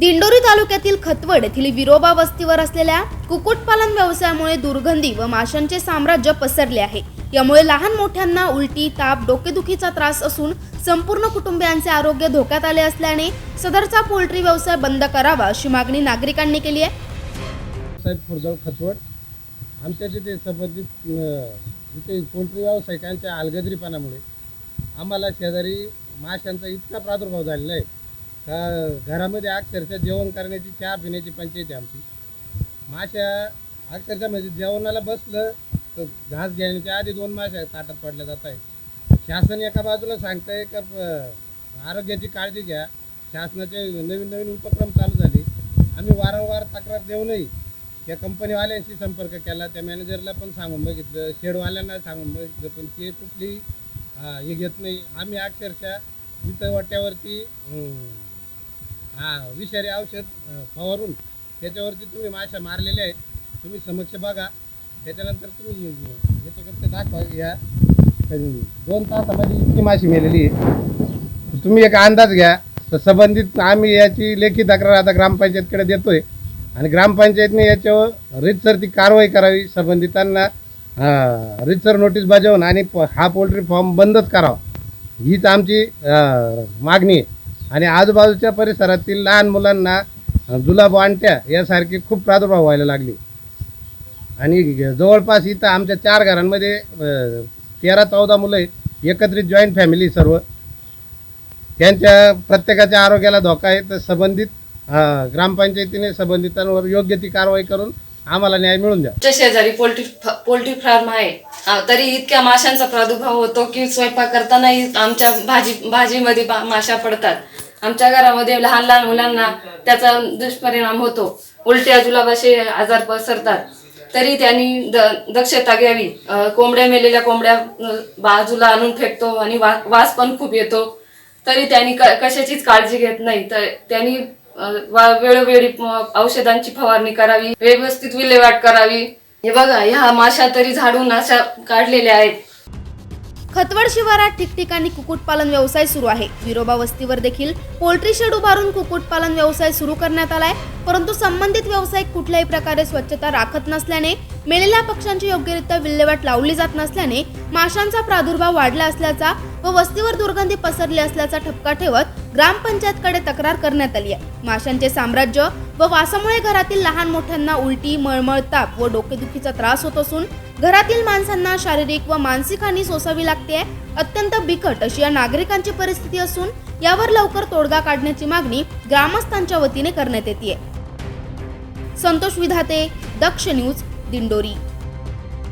दिंडोरी तालुक्यातील खतवड येथील विरोबा वस्तीवर असलेल्या कुक्कुटपालन व्यवसायामुळे दुर्गंधी व माशांचे साम्राज्य पसरले आहे. यामुळे लहान मोठ्यांना उलटी ताप डोकेदुखीचा त्रास असून संपूर्ण कुटुंबियांचे आरोग्य धोक्यात आले असल्याने सदरचा पोल्ट्री व्यवसाय बंद करावा अशी मागणी नागरिकांनी केली आहे. साहेब खतवड. आमच्या तिथे संबंधित इथे पोल्ट्री व्यावसायिकांच्या अलगदरीपणामुळे आम्हाला शेजारी माशांचा इतका प्रादुर्भाव झालेला आहे का घरामध्ये अक्षरशः जेवण करण्याची चहा पिण्याची पंचायत आहे आमची. माशा अक्षरशः म्हणजे जेवणाला बसलं तर घास घेण्याच्या आधी दोन माशा ताटात पडल्या जात आहेत. शासन एका बाजूला सांगतंय का आरोग्याची काळजी घ्या. शासनाचे नवीन नवीन उपक्रम चालू झाले. आम्ही वारंवार तक्रार देऊनही त्या कंपनीवाल्यांशी संपर्क केला. त्या मॅनेजरला पण सांगून बघितलं. शेडवाल्यांना सांगून बघितलं. पण ते कुठली हे घेत नाही. आम्ही अक्षरशः इथं वाट्यावरती हां हा विषारी औषध फवारून त्याच्यावरती तुम्ही माशा मारलेल्या आहेत. तुम्ही समक्ष बघा. त्याच्यानंतर तुम्ही याच्याकडे दाखवा घ्या दोन तासामध्ये इतकी माशी मेलेली आहे. तुम्ही एक अंदाज घ्या. तर संबंधित आम्ही याची लेखी तक्रार आता ग्रामपंचायतकडे देतोय. आणि ग्रामपंचायतने याच्यावर रितसर ती कारवाई करावी संबंधितांना. रितसर नोटीस बजावून आणि प- हा पोल्ट्री फॉर्म बंदच करावा. हीच आमची मागणी आहे. आणि आजूबाजूच्या परिसरातील लहान मुलांना जुलाब आणत्या यासारखी खूप प्रादुर्भाव व्हायला लागली. आणि जवळपास इथं आमच्या चार घरांमध्ये तेरा चौदा मुलं एकत्रित जॉईंट फॅमिली सर्व. त्यांच्या प्रत्येकाच्या आरोग्याला धोका आहे. तर संबंधित ग्रामपंचायतीने संबंधितांवर योग्य ती कारवाई करून आम्हाला न्याय मिळून द्या. आमच्या शेजारी पोल्ट्री पोल्ट्री फार्म आहे. तरी इतक्या माशांचा प्रादुर्भाव होतो की स्वयंपाक करतानाही आमच्या भाजी भाजीमध्ये माशा पडतात. आमच्या घरामध्ये लहान लहान मुलांना त्याचा दुष्परिणाम होतो. उलट्या जुलाबाचे आजार पसरतात. तरी त्यांनी दक्षता घ्यावी. कोंबड्या मेलेल्या कोंबड्या बाजूला आणून फेकतो आणि वा वास पण खूप येतो. तरी त्यांनी कशाचीच काळजी घेत नाही. तर त्यांनी वेळोवेळी औषधांची फवारणी करावी व्यवस्थित विल्हेवाट करावी. हे बघा ह्या माशा तरी झाडून अशा काढलेल्या आहेत. खतवड शिवारात ठिकठिकाणी कुक्कुटपालन व्यवसाय सुरू आहे. विरोबा वस्तीवर देखील पोल्ट्री शेड उभारून कुक्कुटपालन व्यवसाय सुरू करण्यात आलाय. परंतु संबंधित व्यावसायिक कुठल्याही प्रकारे स्वच्छता राखत नसल्याने मेलेल्या पक्ष्यांची योग्यरित्या विल्हेवाट लावली जात नसल्याने माशांचा प्रादुर्भाव वाढला असल्याचा व वस्तीवर दुर्गंधी पसरली असल्याचा ठपका ठेवत ग्रामपंचायतकडे तक्रार करण्यात आली आहे. माशांचे साम्राज्य व वासामुळे घरातील लहान मोठ्यांना उलटी मळमळ ताप व डोकेदुखीचा त्रास होत असून घरातील माणसांना शारीरिक व मानसिक हानी सोसावी लागते अत्यंत बिकट अशी या नागरिकांची परिस्थिती असून यावर लवकर तोडगा काढण्याची मागणी ग्रामस्थांच्या वतीने करण्यात येते. संतोष विधाते दक्ष न्यूज दिंडोरी.